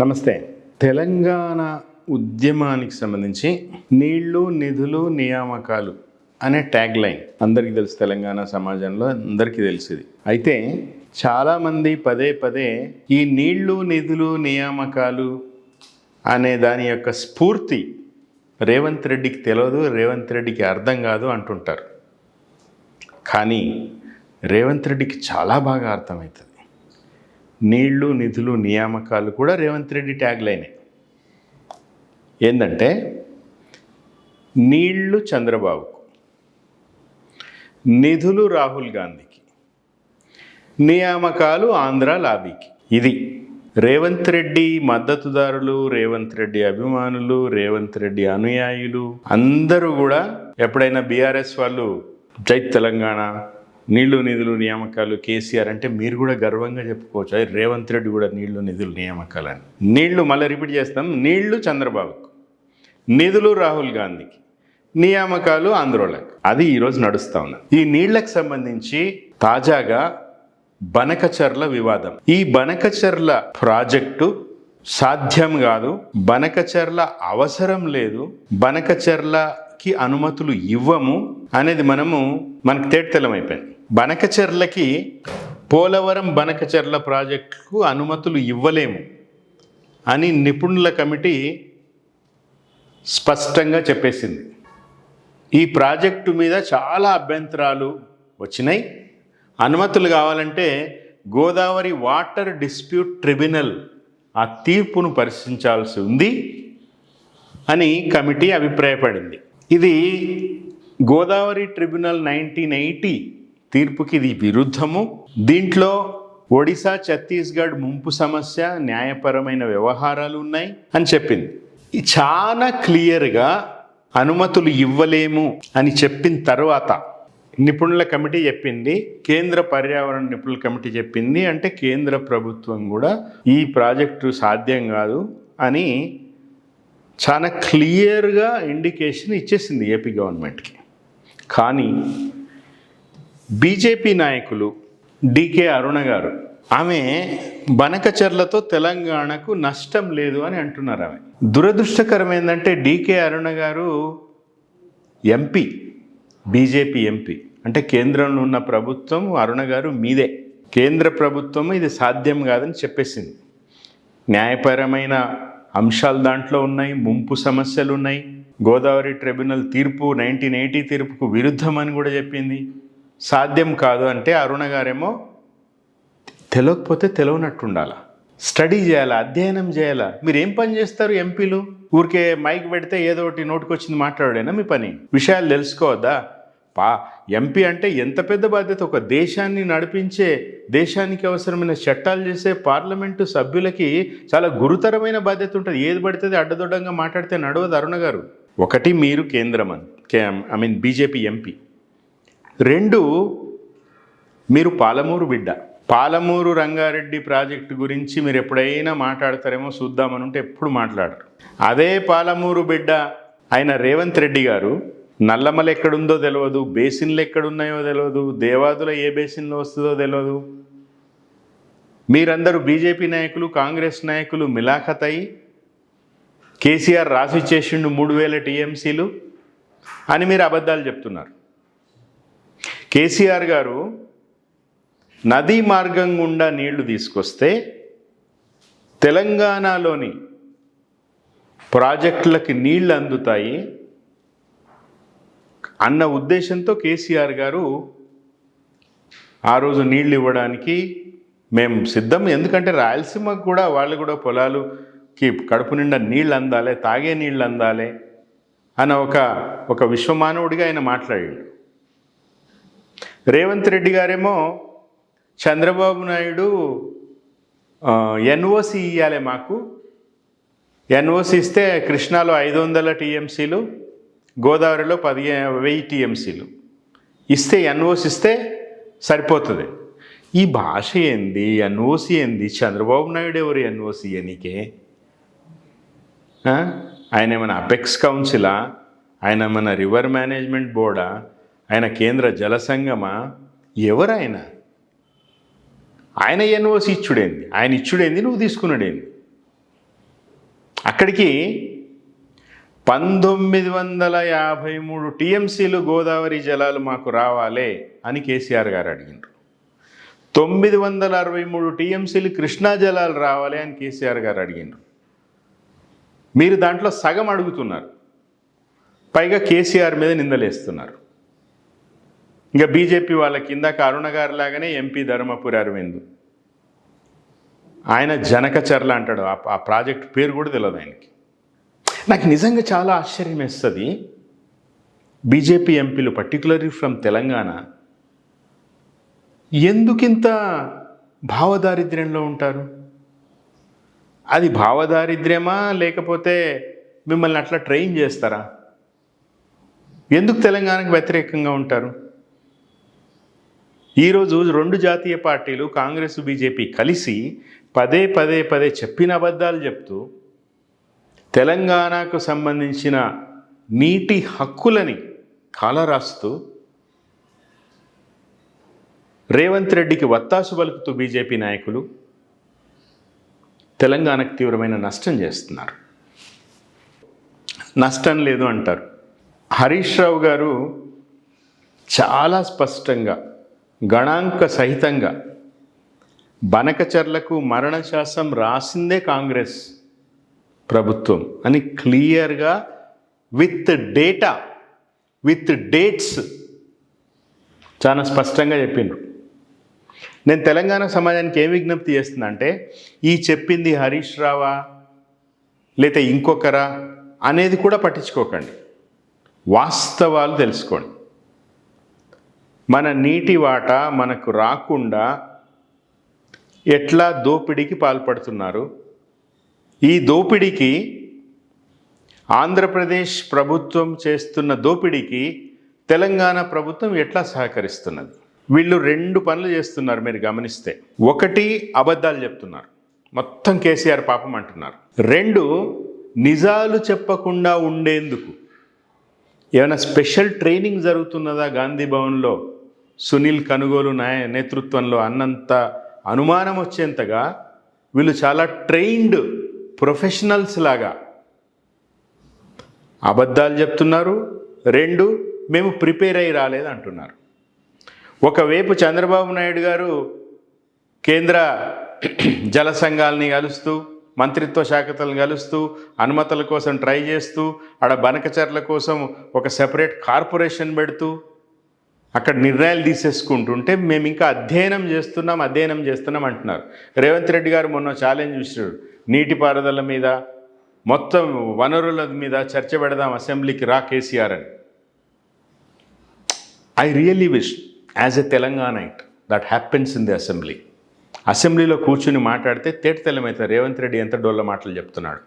నమస్తే. తెలంగాణ ఉద్యమానికి సంబంధించి నీళ్ళు నిధులు నియామకాలు అనే ట్యాగ్ లైన్ అందరికీ తెలుసు తెలంగాణ సమాజంలో అందరికీ తెలిసింది. అయితే చాలామంది పదే పదే ఈ నీళ్ళు నిధులు నియామకాలు అనే దాని యొక్క స్ఫూర్తి రేవంత్ రెడ్డికి తెలియదు రేవంత్ రెడ్డికి అర్థం కాదు అంటుంటారు. కానీ రేవంత్ రెడ్డికి చాలా బాగా అర్థమవుతుంది. నీళ్ళు నిధులు నియామకాలు కూడా రేవంత్ రెడ్డి ట్యాగ్ లైనే. ఏంటంటే నీళ్ళు చంద్రబాబుకు నిధులు రాహుల్ గాంధీకి నియామకాలు ఆంధ్ర లాబీకి. ఇది రేవంత్ రెడ్డి మద్దతుదారులు రేవంత్ రెడ్డి అభిమానులు రేవంత్ రెడ్డి అనుయాయులు అందరూ కూడా ఎప్పుడైనా బీఆర్ఎస్ వాళ్ళు జై తెలంగాణ నీళ్ళు నిధులు నియామకాలు కేసీఆర్ అంటే మీరు కూడా గర్వంగా చెప్పుకోవచ్చు. అదే రేవంత్ రెడ్డి కూడా నీళ్ళు నిధులు నియామకాలని. నీళ్ళు మళ్ళీ రిపీట్ చేస్తాం. నీళ్ళు చంద్రబాబుకు నిధులు రాహుల్ గాంధీకి నియామకాలు ఆందోళనకు అది ఈరోజు నడుస్తూ ఉన్నది ఈ నీళ్ళకు సంబంధించి తాజాగా బనకచర్ల వివాదం. ఈ బనకచర్ల ప్రాజెక్టు సాధ్యం కాదు. బనకచర్ల అవసరం లేదు. బనకచర్లకి అనుమతులు ఇవ్వము అనేది మనము మనకు తేటతెల్లమైపోయింది బనకచెర్లకి పోలవరం బనకచెర్ల ప్రాజెక్టుకు అనుమతులు ఇవ్వలేము అని నిపుణుల కమిటీ స్పష్టంగా చెప్పేసింది. ఈ ప్రాజెక్టు మీద చాలా అభ్యంతరాలు వచ్చినాయి. అనుమతులు కావాలంటే గోదావరి వాటర్ డిస్ప్యూట్ ట్రిబ్యునల్ ఆ తీర్పును పరిశీలించాల్సి ఉంది అని కమిటీ అభిప్రాయపడింది. ఇది గోదావరి ట్రిబ్యునల్ నైన్టీన్ ఎయిటీ తీర్పుకి ఇది విరుద్ధము. దీంట్లో ఒడిశా ఛత్తీస్గఢ్ ముంపు సమస్య న్యాయపరమైన వ్యవహారాలు ఉన్నాయి అని చెప్పింది. చాలా క్లియర్గా అనుమతులు ఇవ్వలేము అని చెప్పిన తర్వాత నిపుణుల కమిటీ చెప్పింది కేంద్ర పర్యావరణ నిపుణుల కమిటీ చెప్పింది అంటే కేంద్ర ప్రభుత్వం కూడా ఈ ప్రాజెక్టు సాధ్యం కాదు అని చాలా క్లియర్గా ఇండికేషన్ ఇచ్చేసింది ఏపీ గవర్నమెంట్కి. కానీ బీజేపీ నాయకులు డికే అరుణ గారు ఆమె బనకచర్లతో తెలంగాణకు నష్టం లేదు అని అంటున్నారు ఆమె. దురదృష్టకరం ఏంటంటే డికే అరుణ గారు ఎంపీ బీజేపీ ఎంపీ. అంటే కేంద్రంలో ఉన్న ప్రభుత్వం అరుణ గారు మీదే. కేంద్ర ప్రభుత్వం ఇది సాధ్యం కాదని చెప్పేసింది. న్యాయపరమైన అంశాలు దాంట్లో ఉన్నాయి ముంపు సమస్యలు ఉన్నాయి. గోదావరి ట్రిబ్యునల్ తీర్పు నైన్టీన్ ఎయిటీ తీర్పుకు విరుద్ధం అని కూడా చెప్పింది. సాధ్యం కాదు అంటే అరుణ గారేమో తెలియకపోతే తెలియనట్టు ఉండాలా స్టడీ చేయాలా అధ్యయనం చేయాలా? మీరు ఏం పని చేస్తారు ఎంపీలు? ఊరికే మైక్ పెడితే ఏదో ఒకటి నోటికొచ్చింది మాట్లాడేనా మీ పని? విషయాలు తెలుసుకోవద్దా? పా ఎంపీ అంటే ఎంత పెద్ద బాధ్యత? ఒక దేశాన్ని నడిపించే దేశానికి అవసరమైన చట్టాలు చేసే పార్లమెంటు సభ్యులకి చాలా గురుతరమైన బాధ్యత ఉంటుంది. ఏది పడితే అడ్డదొడ్డంగా మాట్లాడితే నడవదు అరుణ గారు. ఒకటి మీరు కేంద్రం ఐ మీన్ బీజేపీ ఎంపీ. రెండు మీరు పాలమూరు బిడ్డ. పాలమూరు రంగారెడ్డి ప్రాజెక్టు గురించి మీరు ఎప్పుడైనా మాట్లాడతారేమో చూద్దామని ఉంటే ఎప్పుడు మాట్లాడరు. అదే పాలమూరు బిడ్డ ఆయన రేవంత్ రెడ్డి గారు నల్లమల ఎక్కడుందో తెలియదు బేసిన్లు ఎక్కడున్నాయో తెలియదు దేవాదుల ఏ బేసిన్లో వస్తుందో తెలియదు మీరందరూ బీజేపీ నాయకులు కాంగ్రెస్ నాయకులు మిలాఖత్ అయి కేసీఆర్ రాసిచ్చేసిండు మూడు వేల టీఎంసీలు అని మీరు అబద్ధాలు చెప్తున్నారు. కేసీఆర్ గారు నదీ మార్గం గుండా నీళ్ళు తీసుకొస్తే తెలంగాణలోని ప్రాజెక్టులకి నీళ్ళు అందుతాయి అన్న ఉద్దేశంతో కేసీఆర్ గారు ఆ రోజు నీళ్ళు ఇవ్వడానికి మేము సిద్ధం. ఎందుకంటే రాయలసీమకు కూడా వాళ్ళు కూడా పొలాలుకి కడుపు నిండా నీళ్ళు అందాలి తాగే నీళ్ళు అందాలి అన్న ఒక ఒక విశ్వమానవుడిగా ఆయన మాట్లాడాడు. రేవంత్ రెడ్డి గారేమో చంద్రబాబు నాయుడు ఎన్ఓసి ఇవ్వాలి మాకు. ఎన్ఓసి ఇస్తే కృష్ణాలో ఐదు వందల టీఎంసీలు గోదావరిలో పది వెయ్యి టీఎంసీలు. ఇస్తే ఎన్ఓసి ఇస్తే సరిపోతుంది. ఈ భాష ఏంది? ఎన్ఓసి ఏంది? చంద్రబాబు నాయుడు ఎవరు ఎన్ఓసి అనికే ఆయన ఏమైనా అపెక్స్ కౌన్సిలా? ఆయన ఏమైనా రివర్ మేనేజ్మెంట్ బోర్డా? ఆయన కేంద్ర జల ఎవరాయన? ఆయన ఆయన ఎన్ఓసి ఇచ్చుడేంది ఆయన ఇచ్చుడేంది? నువ్వు తీసుకున్నాడేంది? అక్కడికి పంతొమ్మిది వందల యాభై మూడు టీఎంసీలు గోదావరి జలాలు మాకు రావాలే అని కేసీఆర్ గారు అడిగినారు తొమ్మిది వందల అరవై మూడు టీఎంసీలు కృష్ణా జలాలు రావాలి అని కేసీఆర్ గారు అడిగినారు మీరు దాంట్లో సగం అడుగుతున్నారు. పైగా కేసీఆర్ మీద నిందలేస్తున్నారు. ఇంకా బీజేపీ వాళ్ళ కింద అరుణ గారి లాగానే ఎంపీ ధర్మపురి అరవింద్. ఆయన జనకచర్ల అంటాడు. ఆ- ఆ ప్రాజెక్ట్ పేరు కూడా తెలియదు ఆయనకి. నాకు నిజంగా చాలా ఆశ్చర్యం వేస్తుంది. బీజేపీ ఎంపీలు పర్టికులర్లీ ఫ్రమ్ తెలంగాణ ఎందుకింత భావదారిద్ర్యంలో ఉంటారు? అది భావదారిద్ర్యమా లేకపోతే మిమ్మల్ని అట్లా ట్రైన్ చేస్తారా? ఎందుకు తెలంగాణకు వ్యతిరేకంగా ఉంటారు? ఈరోజు రెండు జాతీయ పార్టీలు కాంగ్రెస్ బీజేపీ కలిసి పదే పదే పదే చెప్పిన అబద్ధాలు చెప్తూ తెలంగాణకు సంబంధించిన నీటి హక్కులని కాలరాస్తూ రేవంత్ రెడ్డికి వత్తాసు పలుకుతూ బీజేపీ నాయకులు తెలంగాణకు తీవ్రమైన నష్టం చేస్తున్నారు. నష్టం లేదు అంటారు. హరీష్ రావు గారు చాలా స్పష్టంగా గణాంక సహితంగా బనకచర్లకు మరణశాసం రాసిందే కాంగ్రెస్ ప్రభుత్వం అని క్లియర్గా విత్ డేటా విత్ డేట్స్ చాలా స్పష్టంగా చెప్పిండ్రు. నేను తెలంగాణ సమాజానికి ఏం విజ్ఞప్తి చేస్తుందంటే ఈ చెప్పింది హరీష్ రావా లేతే ఇంకొకరా అనేది కూడా పట్టించుకోకండి. వాస్తవాలు తెలుసుకోండి. మన నీటి వాటా మనకు రాకుండా ఎట్లా దోపిడీకి పాల్పడుతున్నారు? ఈ దోపిడీకి ఆంధ్రప్రదేశ్ ప్రభుత్వం చేస్తున్న దోపిడీకి తెలంగాణ ప్రభుత్వం ఎట్లా సహకరిస్తున్నది? వీళ్ళు రెండు పనులు చేస్తున్నారు మీరు గమనిస్తే. ఒకటి అబద్ధాలు చెప్తున్నారు. మొత్తం కేసీఆర్ పాపం అంటున్నారు. రెండు నిజాలు చెప్పకుండా ఉండేందుకు. ఏమైనా స్పెషల్ ట్రైనింగ్ జరుగుతున్నదా గాంధీ భవన్లో? సునీల్ కనుగోలు నాయ నేతృత్వంలో అన్నంత అనుమానం వచ్చేంతగా వీళ్ళు చాలా ట్రైన్డ్ ప్రొఫెషనల్స్ లాగా అబద్ధాలు చెప్తున్నారు. రెండు మేము ప్రిపేర్ అయ్యి రాలేదు అంటున్నారు. ఒకవైపు చంద్రబాబు నాయుడు గారు కేంద్ర జల సంఘాలని కలుస్తూ మంత్రిత్వ శాఖతలను కలుస్తూ అనుమతుల కోసం ట్రై చేస్తూ ఆడ బనకచర్ల కోసం ఒక సెపరేట్ కార్పొరేషన్ పెడుతూ అక్కడ నిర్ణయాలు తీసేసుకుంటుంటే మేము ఇంకా అధ్యయనం చేస్తున్నాం అధ్యయనం చేస్తున్నాం అంటున్నారు. రేవంత్ రెడ్డి గారు మొన్న ఛాలెంజ్ ఇచ్చారు నీటిపారుదల మీద మొత్తం వనరుల మీద చర్చ పెడదాం అసెంబ్లీకి రా కేసీఆర్ అని. I really wish as a Telanganite that happens in the assembly అసెంబ్లీలో కూర్చుని మాట్లాడితే తేట తెల్లమవుతుంది రేవంత్ రెడ్డి ఎంత డోళ్ళ మాటలు చెప్తున్నాడు.